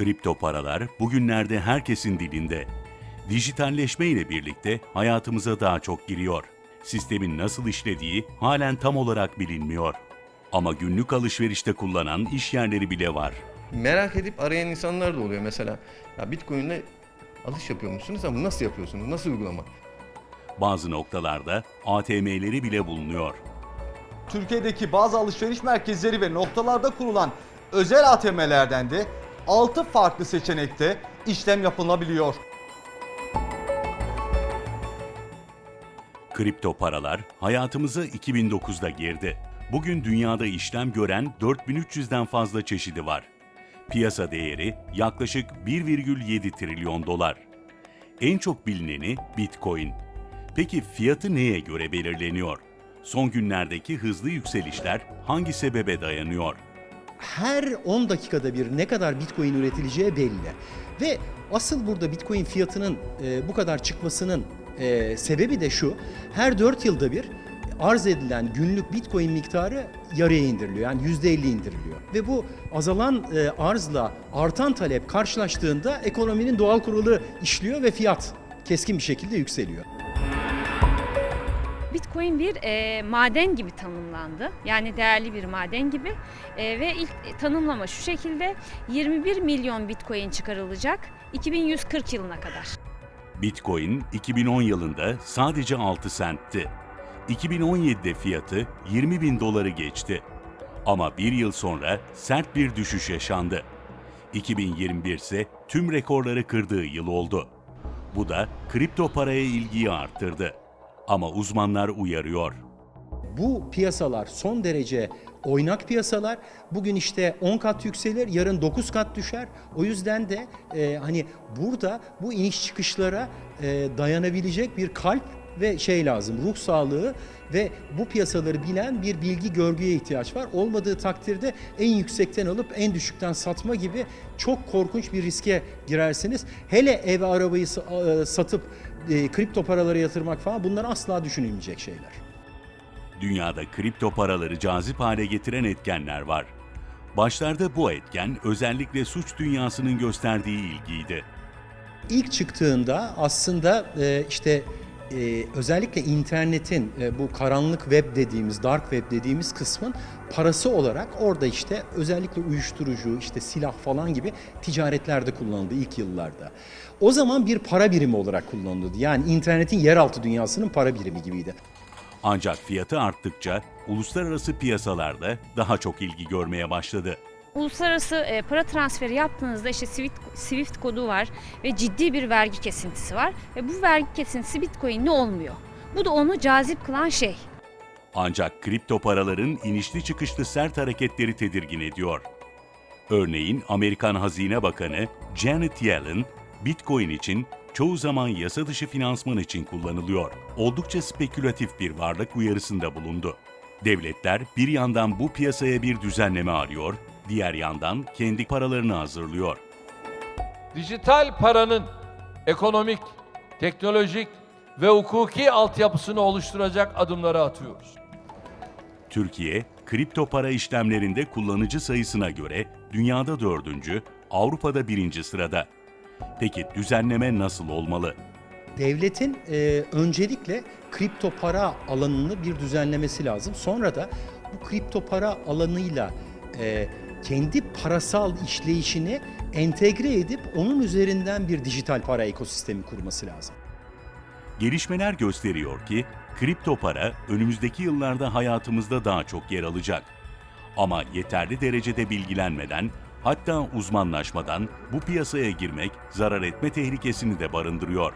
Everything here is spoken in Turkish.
Kripto paralar bugünlerde herkesin dilinde. Dijitalleşme ile birlikte hayatımıza daha çok giriyor. Sistemin nasıl işlediği halen tam olarak bilinmiyor. Ama günlük alışverişte kullanan iş yerleri bile var. Merak edip arayan insanlar da oluyor mesela. Ya Bitcoin'le alış yapıyormuşsunuz ama nasıl yapıyorsunuz? Nasıl uygulama? Bazı noktalarda ATM'leri bile bulunuyor. Türkiye'deki bazı alışveriş merkezleri ve noktalarda kurulan özel ATM'lerden de 6 farklı seçenekte işlem yapılabiliyor. Kripto paralar hayatımıza 2009'da girdi. Bugün dünyada işlem gören 4300'den fazla çeşidi var. Piyasa değeri yaklaşık 1,7 trilyon dolar. En çok bilineni Bitcoin. Peki fiyatı neye göre belirleniyor? Son günlerdeki hızlı yükselişler hangi sebebe dayanıyor? Her 10 dakikada bir ne kadar Bitcoin üretileceği belli. Ve asıl burada Bitcoin fiyatının e, bu kadar çıkmasının e, sebebi de şu. Her 4 yılda bir arz edilen günlük Bitcoin miktarı yarıya indiriliyor. Yani %50 indiriliyor. Ve bu azalan e, arzla artan talep karşılaştığında ekonominin doğal kuralı işliyor ve fiyat keskin bir şekilde yükseliyor. Bitcoin bir e, maden gibi tanımlandı. Yani değerli bir maden gibi. E, ve ilk tanımlama şu şekilde 21 milyon Bitcoin çıkarılacak 2140 yılına kadar. Bitcoin 2010 yılında sadece 6 centti. 2017'de fiyatı 20 bin doları geçti. Ama bir yıl sonra sert bir düşüş yaşandı. 2021 ise tüm rekorları kırdığı yıl oldu. Bu da kripto paraya ilgiyi arttırdı. Ama uzmanlar uyarıyor. Bu piyasalar son derece oynak piyasalar. Bugün işte 10 kat yükselir, yarın 9 kat düşer. O yüzden de e, hani burada bu iniş çıkışlara e, dayanabilecek bir kalp ve şey lazım, ruh sağlığı ve bu piyasaları bilen bir bilgi görgüye ihtiyaç var. Olmadığı takdirde en yüksekten alıp en düşükten satma gibi çok korkunç bir riske girersiniz. Hele ev arabayı e, satıp e, kripto paralara yatırmak falan bunlar asla düşünülmeyecek şeyler. Dünyada kripto paraları cazip hale getiren etkenler var. Başlarda bu etken özellikle suç dünyasının gösterdiği ilgiydi. İlk çıktığında aslında e, işte e, özellikle internetin e, bu karanlık web dediğimiz, dark web dediğimiz kısmın parası olarak orada işte özellikle uyuşturucu, işte silah falan gibi ticaretlerde kullanıldı ilk yıllarda. O zaman bir para birimi olarak kullanılıyordu. Yani internetin yeraltı dünyasının para birimi gibiydi. Ancak fiyatı arttıkça uluslararası piyasalarda daha çok ilgi görmeye başladı. Uluslararası e, para transferi yaptığınızda işte Swift, Swift kodu var ve ciddi bir vergi kesintisi var. Ve bu vergi kesintisi Bitcoin'le olmuyor. Bu da onu cazip kılan şey. Ancak kripto paraların inişli çıkışlı sert hareketleri tedirgin ediyor. Örneğin Amerikan Hazine Bakanı Janet Yellen, Bitcoin için çoğu zaman yasa dışı finansman için kullanılıyor. Oldukça spekülatif bir varlık uyarısında bulundu. Devletler bir yandan bu piyasaya bir düzenleme arıyor, diğer yandan kendi paralarını hazırlıyor. dijital paranın ekonomik, teknolojik ve hukuki altyapısını oluşturacak adımları atıyoruz. Türkiye, kripto para işlemlerinde kullanıcı sayısına göre dünyada dördüncü, Avrupa'da birinci sırada. Peki düzenleme nasıl olmalı? Devletin e, öncelikle kripto para alanını bir düzenlemesi lazım. Sonra da bu kripto para alanıyla e, kendi parasal işleyişini entegre edip onun üzerinden bir dijital para ekosistemi kurması lazım. Gelişmeler gösteriyor ki kripto para önümüzdeki yıllarda hayatımızda daha çok yer alacak. Ama yeterli derecede bilgilenmeden, hatta uzmanlaşmadan bu piyasaya girmek zarar etme tehlikesini de barındırıyor.